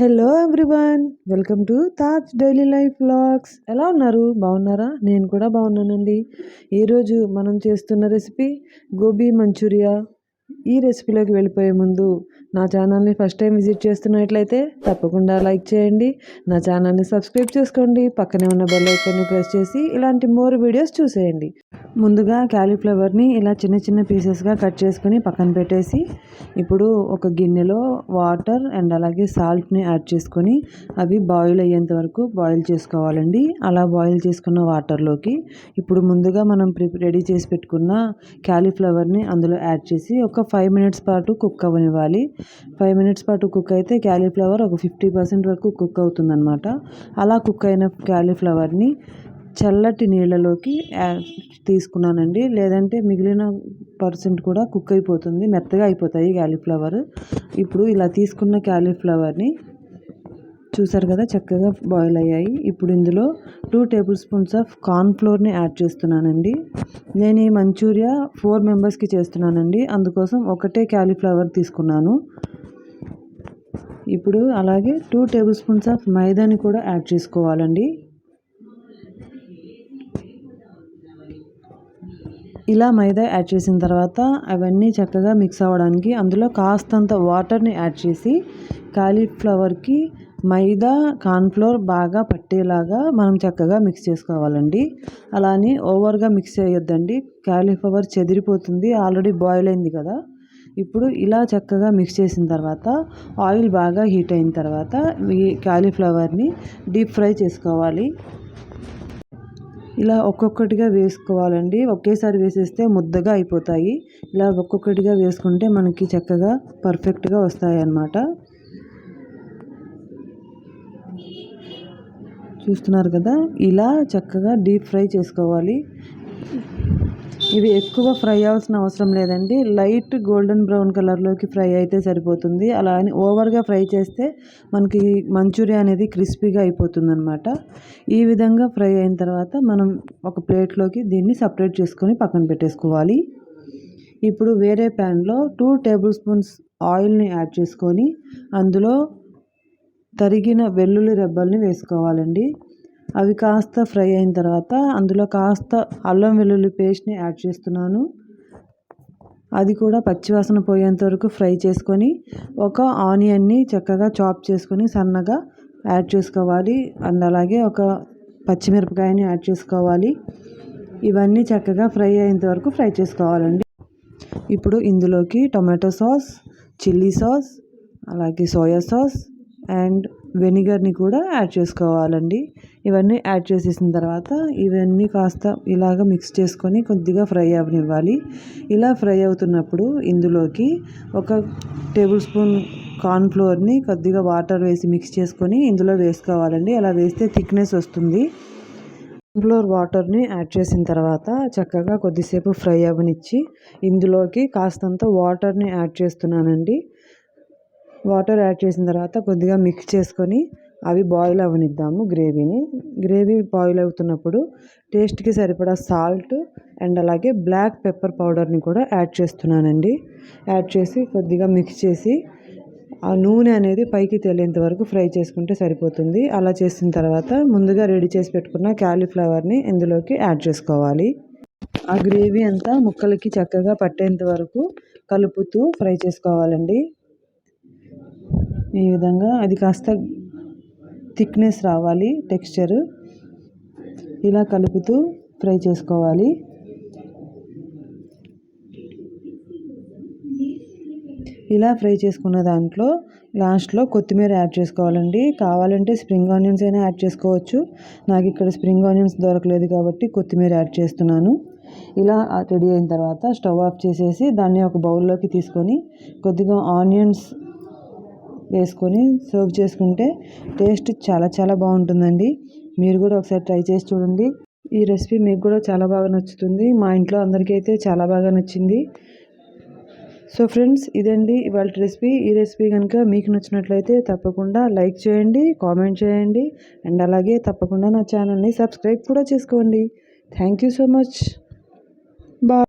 Hello everyone welcome to Taj daily life vlogs ఎలా ఉన్నారు? బాగున్నారా? నేను కూడా బాగున్నానండి. ఈరోజు మనం చేస్తున్న రెసిపీ గోబీ మంచూరియా. ఈ రెసిపీలోకి వెళ్ళిపోయే ముందు నా ఛానల్ని ఫస్ట్ టైం విజిట్ చేస్తున్నట్లయితే తప్పకుండా లైక్ చేయండి. నా ఛానల్ని సబ్స్క్రైబ్ చేసుకోండి. పక్కనే ఉన్న బెల్ ఐకాన్ని ప్రెస్ చేసి ఇలాంటి మోర్ వీడియోస్ చూసేయండి. ముందుగా క్యాలీఫ్లవర్ని ఇలా చిన్న చిన్న పీసెస్గా కట్ చేసుకొని పక్కన పెట్టేసి ఇప్పుడు ఒక గిన్నెలో వాటర్ అండ్ అలాగే సాల్ట్ని యాడ్ చేసుకొని అవి బాయిల్ అయ్యేంత వరకు బాయిల్ చేసుకోవాలండి. అలా బాయిల్ చేసుకున్న వాటర్లోకి ఇప్పుడు ముందుగా మనం రెడీ చేసి పెట్టుకున్న క్యాలీఫ్లవర్ని అందులో యాడ్ చేసి ఒక ఫైవ్ మినిట్స్ పాటు కుక్ అవ్వనివ్వాలి. ఫైవ్ మినిట్స్ పాటు కుక్ అయితే క్యాలీఫ్లవర్ ఒక ఫిఫ్టీ పర్సెంట్ వరకు కుక్ అవుతుందన్నమాట. అలా కుక్ అయిన క్యాలీఫ్లవర్ని చల్లటి నీళ్ళలోకి తీసుకున్నానండి. లేదంటే మిగిలిన పర్సెంట్ కూడా కుక్ అయిపోతుంది. మెత్తగా అయిపోతాయి క్యాలీఫ్లవర్ ఇప్పుడు ఇలా తీసుకున్న క్యాలీఫ్లవర్ని చూసారు కదా చక్కగా బాయిల్ అయ్యాయి. ఇప్పుడు ఇందులో టూ టేబుల్ స్పూన్స్ ఆఫ్ కార్న్ఫ్లోర్ని యాడ్ చేస్తున్నానండి. నేను ఈ మంచూరియా ఫోర్ మెంబర్స్కి చేస్తున్నానండి. అందుకోసం ఒకటే క్యాలీఫ్లవర్ తీసుకున్నాను. ఇప్పుడు అలాగే టూ టేబుల్ స్పూన్స్ ఆఫ్ మైదాని కూడా యాడ్ చేసుకోవాలండి. ఇలా మైదా యాడ్ చేసిన తర్వాత అవన్నీ చక్కగా మిక్స్ అవ్వడానికి అందులో కాస్తంత వాటర్ని యాడ్ చేసి కాలీఫ్లవర్కి మైదా కార్న్ఫ్లోర్ బాగా పట్టేలాగా మనం చక్కగా మిక్స్ చేసుకోవాలండి. అలానే ఓవర్గా మిక్స్ చేయొద్దండి. క్యాలీఫ్లవర్ చెదిరిపోతుంది. ఆల్రెడీ బాయిల్ అయింది కదా. ఇప్పుడు ఇలా చక్కగా మిక్స్ చేసిన తర్వాత ఆయిల్ బాగా హీట్ అయిన తర్వాత ఈ క్యాలీఫ్లవర్ని డీప్ ఫ్రై చేసుకోవాలి. ఇలా ఒక్కొక్కటిగా వేసుకోవాలండి. ఒకేసారి వేసేస్తే ముద్దగా అయిపోతాయి. ఇలా ఒక్కొక్కటిగా వేసుకుంటే మనకి చక్కగా పర్ఫెక్ట్గా వస్తాయి అన్నమాట చూస్తున్నారు కదా ఇలా చక్కగా డీప్ ఫ్రై చేసుకోవాలి. ఇవి ఎక్కువ ఫ్రై అవ్వాల్సిన అవసరం లేదండి. లైట్ గోల్డెన్ బ్రౌన్ కలర్లోకి ఫ్రై అయితే సరిపోతుంది. అలా అని ఓవర్గా ఫ్రై చేస్తే మనకి మంచూరియా అనేది క్రిస్పీగా అయిపోతుంది అనమాట ఈ విధంగా ఫ్రై అయిన తర్వాత మనం ఒక ప్లేట్లోకి దీన్ని సపరేట్ చేసుకొని పక్కన పెట్టేసుకోవాలి. ఇప్పుడు వేరే ప్యాన్లో టూ టేబుల్ స్పూన్స్ ఆయిల్ని యాడ్ చేసుకొని అందులో తరిగిన వెల్లుల్లి రెబ్బల్ని వేసుకోవాలండి. అవి కాస్త ఫ్రై అయిన తర్వాత అందులో కాస్త అల్లం వెల్లుల్లి పేస్ట్ని యాడ్ చేస్తున్నాను. అది కూడా పచ్చివాసన పోయేంత వరకు ఫ్రై చేసుకొని ఒక ఆనియన్ని చక్కగా చాప్ చేసుకొని సన్నగా యాడ్ చేసుకోవాలి. అండ్ అలాగే ఒక పచ్చిమిరపకాయని యాడ్ చేసుకోవాలి. ఇవన్నీ చక్కగా ఫ్రై అయ్యేంత వరకు ఫ్రై చేసుకోవాలండి. ఇప్పుడు ఇందులోకి టొమాటో సాస్ చిల్లీ సాస్ అలాగే సోయా సాస్ అండ్ వెనిగర్ని కూడా యాడ్ చేసుకోవాలండి. ఇవన్నీ యాడ్ చేసేసిన తర్వాత ఇవన్నీ కాస్త ఇలాగ మిక్స్ చేసుకొని కొద్దిగా ఫ్రై అవనివ్వాలి. ఇలా ఫ్రై అవుతున్నప్పుడు ఇందులోకి ఒక టేబుల్ స్పూన్ కార్న్ఫ్లోర్ని కొద్దిగా వాటర్ వేసి మిక్స్ చేసుకొని ఇందులో వేసుకోవాలండి. అలా వేస్తే థిక్నెస్ వస్తుంది. కార్న్ఫ్లోర్ వాటర్ని యాడ్ చేసిన తర్వాత చక్కగా కొద్దిసేపు ఫ్రై అవ్వనిచ్చి ఇందులోకి కాస్తంత వాటర్ని యాడ్ చేస్తున్నానండి. వాటర్ యాడ్ చేసిన తర్వాత కొద్దిగా మిక్స్ చేసుకొని అవి బాయిల్ అవ్వనిద్దాము గ్రేవీని గ్రేవీ బాయిల్ అవుతున్నప్పుడు టేస్ట్కి సరిపడా సాల్ట్ అండ్ అలాగే బ్లాక్ పెప్పర్ పౌడర్ని కూడా యాడ్ చేస్తున్నానండి. యాడ్ చేసి కొద్దిగా మిక్స్ చేసి ఆ నూనె అనేది పైకి తేలేంత వరకు ఫ్రై చేసుకుంటే సరిపోతుంది. అలా చేసిన తర్వాత ముందుగా రెడీ చేసి పెట్టుకున్న క్యాలీఫ్లవర్ని ఇందులోకి యాడ్ చేసుకోవాలి. ఆ గ్రేవీ అంతా ముక్కలకి చక్కగా పట్టేంత వరకు కలుపుతూ ఫ్రై చేసుకోవాలండి. ఈ విధంగా అది కాస్త థిక్నెస్ రావాలి టెక్స్చరు. ఇలా కలుపుతూ ఫ్రై చేసుకోవాలి. ఇలా ఫ్రై చేసుకున్న దాంట్లో లాస్ట్లో కొత్తిమీర యాడ్ చేసుకోవాలండి. కావాలంటే స్ప్రింగ్ ఆనియన్స్ అయినా యాడ్ చేసుకోవచ్చు. నాకు ఇక్కడ స్ప్రింగ్ ఆనియన్స్ దొరకలేదు కాబట్టి కొత్తిమీర యాడ్ చేస్తున్నాను. ఇలా రెడీ అయిన తర్వాత స్టవ్ ఆఫ్ చేసేసి దాన్ని ఒక బౌల్లోకి తీసుకొని కొద్దిగా ఆనియన్స్ వేసుకొని సర్వ్ చేసుకుంటే టేస్ట్ చాలా చాలా బాగుంటుందండి. మీరు కూడా ఒకసారి ట్రై చేసి చూడండి. ఈ రెసిపీ మీకు కూడా చాలా బాగా నచ్చుతుంది. మా ఇంట్లో అందరికీ అయితే చాలా బాగా నచ్చింది. సో ఫ్రెండ్స్ ఇదండి ఇవాళ రెసిపీ. ఈ రెసిపీ కనుక మీకు నచ్చినట్లయితే తప్పకుండా లైక్ చేయండి కామెంట్ చేయండి అండ్ అలాగే తప్పకుండా నా ఛానల్ని సబ్స్క్రైబ్ కూడా చేసుకోండి. Thank you so much. Bye.